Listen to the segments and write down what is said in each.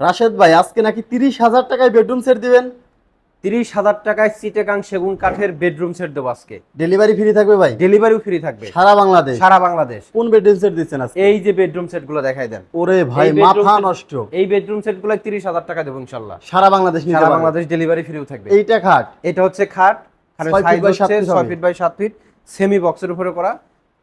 রাশেদ ভাই আজকে নাকি তিরিশ হাজার টাকায় বেডরুম সেট দিবেন? তিরিশ হাজার টাকায় সিটেগাং সেগুন কাঠের বেডরুম সেট দেবো আজকে। ডেলিভারি ফ্রি থাকবে ভাই? ডেলিভারিও ফ্রি থাকবে। সারা বাংলাদেশ? সারা বাংলাদেশ। কোন বেডরুম সেট দিচ্ছেন আজকে? এই যে বেডরুম সেটগুলো দেখাই দেন। ওরে ভাই মাথা নষ্ট। এই বেডরুম সেটগুলো তিরিশ হাজার টাকা দেবো ইনশাল্লাহ। সারা বাংলাদেশ সারা বাংলাদেশ ডেলিভারি ফ্রিও থাকবে। এইটা খাট? এটা হচ্ছে খাট। ছয়। ফিট বাই সাত ফিট সেমি বক্সের উপরে করা।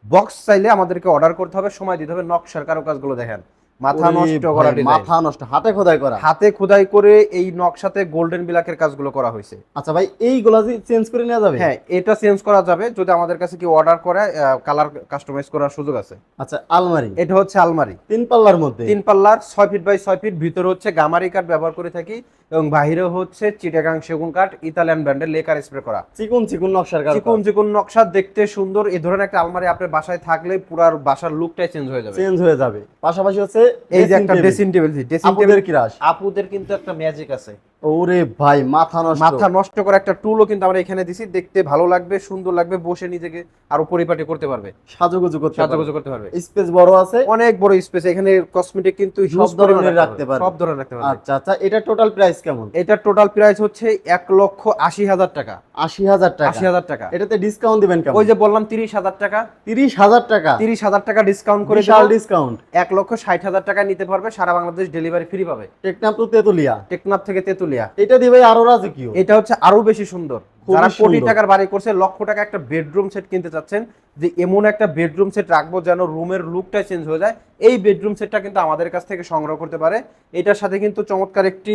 বক্স চাইলে আমাদেরকে অর্ডার করতে হবে সময় দিতে হবে নকশার কারুকাজগুলো দেখেন। মাথা নষ্ট করা মাথা নষ্ট হাতে খোদাই করা। হাতে খোদাই করে এই নকশাতে গোল্ডেন বিলাকের কাজগুলো করা হয়েছে। আচ্ছা ভাই এইগুলা যে চেঞ্জ করে নেওয়া যাবে? হ্যাঁ এটা চেঞ্জ করা যাবে যদি আমাদের কাছে কি অর্ডার করে কালার কাস্টমাইজ করার সুযোগ আছে। আচ্ছা আলমারি? এটা হচ্ছে আলমারি। তিন পাল্লার মধ্যে? তিন পাল্লার ছয় ফিট বাই ছয় ফিট ভিতরে হচ্ছে গামারি কাঠ ব্যবহার করে থাকি এবং বাহিরে হচ্ছে চিটাগাং সেগুন কাঠ ইতালিয়ান ব্র্যান্ডের লেকার স্প্রে করা। চিকুন চিকুন নকশার কাজ চিকন চিকন নকশা দেখতে সুন্দর এই ধরনের একটা আলমারি আপনার বাসায় থাকলে পুরার বাসার লুকটাই চেঞ্জ হয়ে যাবে। চেঞ্জ হয়ে যাবে। পাশাপাশি হচ্ছে এই যে একটা। ড্রেসিং টেবিল ড্রেসিং আপুদের কি রাস আপুদের কিন্তু একটা ম্যাজিক আছে ওরে ভাই মাথা নষ্ট। মাথা নষ্ট করা একটা টুলও কিন্তু আমরা এখানে দিছি। দেখতে ভালো লাগবে সুন্দর লাগবে বসে নিজেকে আরও পরিপাটি করতে পারবে। সাজুগুজু করতে সাজাগুজো করতে পারবে। স্পেস বড় আছে। অনেক বড় স্পেস এখানে কসমেটিক কিন্তু সব ধরনের রাখতে পারবে। সব ধরনের রাখতে পারবে। আচ্ছা আচ্ছা এটা টোটাল প্রাইস কেমন? এটার টোটাল প্রাইস হচ্ছে এক লক্ষ আশি হাজার টাকা। আশি হাজার টাকা। আশি হাজার টাকা। এটাতে ডিসকাউন্ট দিবেন কেমন? ওই যে বললাম তিরিশ হাজার টাকা। তিরিশ হাজার টাকা? তিরিশ হাজার টাকা ডিসকাউন্ট করে বিশাল ডিসকাউন্ট এক লক্ষ ষাট হাজার টাকা নিতে পারবে। সারা বাংলাদেশ ডেলিভারি ফ্রি পাবে। টেকনাপ টু তেতুলিয়া। টেকনাফ থেকে তেতুলিয়া। এটা দিবে আরও রাজকীয়। এটা হচ্ছে আরও বেশি সুন্দর। যারা কোটি টাকার বাড়ি করছে লক্ষ টাকা একটা বেডরুম সেট কিনতে চাচ্ছেন যে এমন একটা বেডরুম সেট রাখব যেন রুমের লুকটা চেঞ্জ হয়ে যায় এই বেডরুম সেটটা কিন্তু আমাদের কাছ থেকে সংগ্রহ করতে পারে। এটার সাথে কিন্তু চমৎকার একটি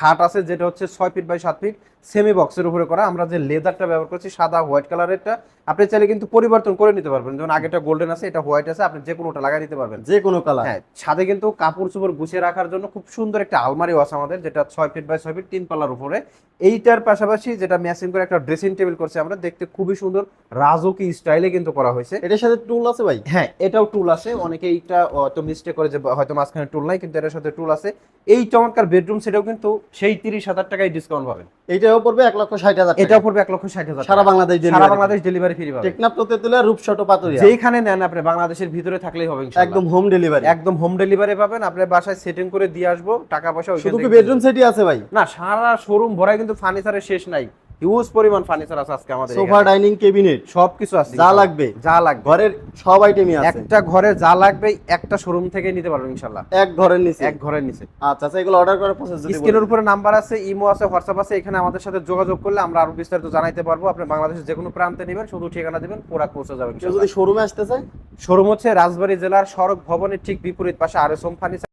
খাট আছে যেটা হচ্ছে ছয় ফিট বাই সাত ফিট সেমি বক্সের উপরে করা। আমরা যে লেদারটা ব্যবহার করছি সাদা হোয়াইট কালারেরটা আপনি চাইলে কিন্তু পরিবর্তন করে নিতে পারবেন। যেমন আগেটা গোল্ডেন আছে এটা হোয়াইট আছে আপনি যে কোনোটা লাগাই দিতে পারবেন। যে কোনো কালার হ্যাঁ ছাদে কিন্তু কাপড় চোপড় গুছিয়ে রাখার জন্য খুব সুন্দর একটা আলমারিও আছে আমাদের যেটা ছয় ফিট বাই ছয় ফিট তিন পাল্লার উপরে। এইটার পাশাপাশি যেটা ম্যাচিং করে একটা ড্রেসিং টেবিল করছে আমরা দেখতে খুবই সুন্দর। রাজকি স্টাইলে কিন্তু করা হয়েছে। এটার সাথে টুল আছে ভাই? হ্যাঁ এটাও টুল আছে। অনেকে এইটা তো মিস্টেক করে যে হয়তো মাঝখানে টুল নাই কিন্তু এটার সাথে টুল আছে। এই চমৎকার বেডরুম সেটাও কিন্তু সেই তিরিশ হাজার টাকায় ডিসকাউন্ট পাবেন। এটাও পড়বে এক লক্ষ ষাট হাজার এটাও পড়বে এক লক্ষ ষাট হাজার সারা বাংলাদেশ সারা বাংলাদেশ ডেলিভারি ফ্রি পাবেন। টেকনাপ টু তেতুলিয়া রূপসট পাতুরিয়া যেইখানে নেন আপনি বাংলাদেশের ভিতরে থাকলেই হবে একদম হোম ডেলিভারি একদম হোম ডেলিভারি পাবেন। আপনার বাসায় সেটিং করে দিয়ে আসব টাকা পয়সা শুধু কি বেডরুম সেটই আছে ভাই? না সারা শোরুম ভরাই কিন্তু ফার্নিচারের শেষ নাই। হিউজ পরিমাণ ফার্নিচার আছে আজকে আমাদের সোফা ডাইনিং কেবিনেট আছে যা লাগবে। যা লাগবে। ঘরের সব আইটেমই আছে। একটা ঘরে যা লাগবে একটা শোরুম থেকে নিতে পারবেন ইনশাল্লাহ এক ঘরের নিচে। এক ঘরের নিচে। আচ্ছা আচ্ছা এগুলো অর্ডার করার প্রসেস যদি স্ক্রিনের উপরে নাম্বার আছে ইমো আছে হোয়াটসঅ্যাপ আছে এখানে আমাদের সাথে যোগাযোগ করলে আমরা আরও বিস্তারিত জানাইতে পারব। আপনি বাংলাদেশের যে কোনো প্রান্তে নেবেন শুধু ঠিকানা দিবেন পুরা পৌঁছে যাবেন যদি শোরুমে আসতে চায়? শোরুম হচ্ছে রাজবাড়ী জেলার সড়ক ভবনের ঠিক বিপরীত পাশে আর এস ফার্নিচার